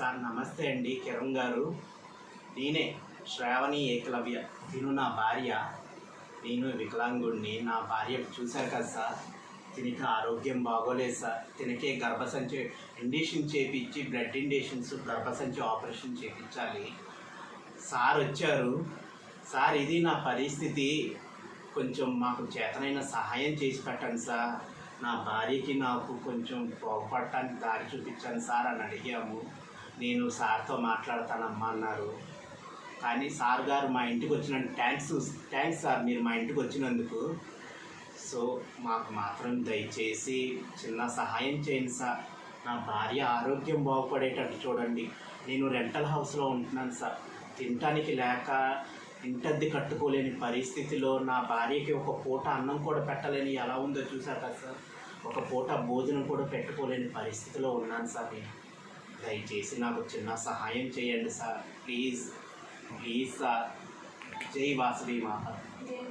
Sir నమస్తే అండి కిరణ్ గారు. నేనే శ్రావణి ఏకలవ్య. తిను నా భార్య. నేను వికలాంగుడిని నా భార్య చూశారు కదా సార్. తినకి ఆరోగ్యం బాగోలేదు సార్. తినకే గర్భసంచి ఇండేషన్ చేపించి బ్లడ్ ఇండేషన్స్ గర్భసంచి ఆపరేషన్ చేయించాలి సార్ వచ్చారు. సార్ ఇది నా పరిస్థితి. కొంచెం మాకు చేతనైన సహాయం చేసి పెట్టండి సార్. నా భార్యకి నాకు కొంచెం బాగుపడటానికి దారి చూపించాను సార్ అని అడిగాము. నేను సార్తో మాట్లాడతానమ్మా అన్నారు. కానీ సార్ గారు మా ఇంటికి వచ్చిన థ్యాంక్స్ థ్యాంక్స్ సార్ మీరు మా ఇంటికి వచ్చినందుకు. సో మాకు మాత్రం దయచేసి చిన్న సహాయం చేయండి సార్. నా భార్య ఆరోగ్యం బాగుపడేటట్టు చూడండి. నేను రెంటల్ హౌస్లో ఉంటున్నాను సార్. తినటానికి లేక ఇంటద్ది కట్టుకోలేని పరిస్థితిలో నా భార్యకి ఒక పూట అన్నం కూడా పెట్టలేని ఎలా ఉందో చూసారు కదా సార్? ఒక పూట భోజనం కూడా పెట్టుకోలేని పరిస్థితిలో ఉన్నాను సార్ నేను. దయచేసి నాకు చిన్న సహాయం చేయండి సార్. Please please sir. జై వాసుదేవ.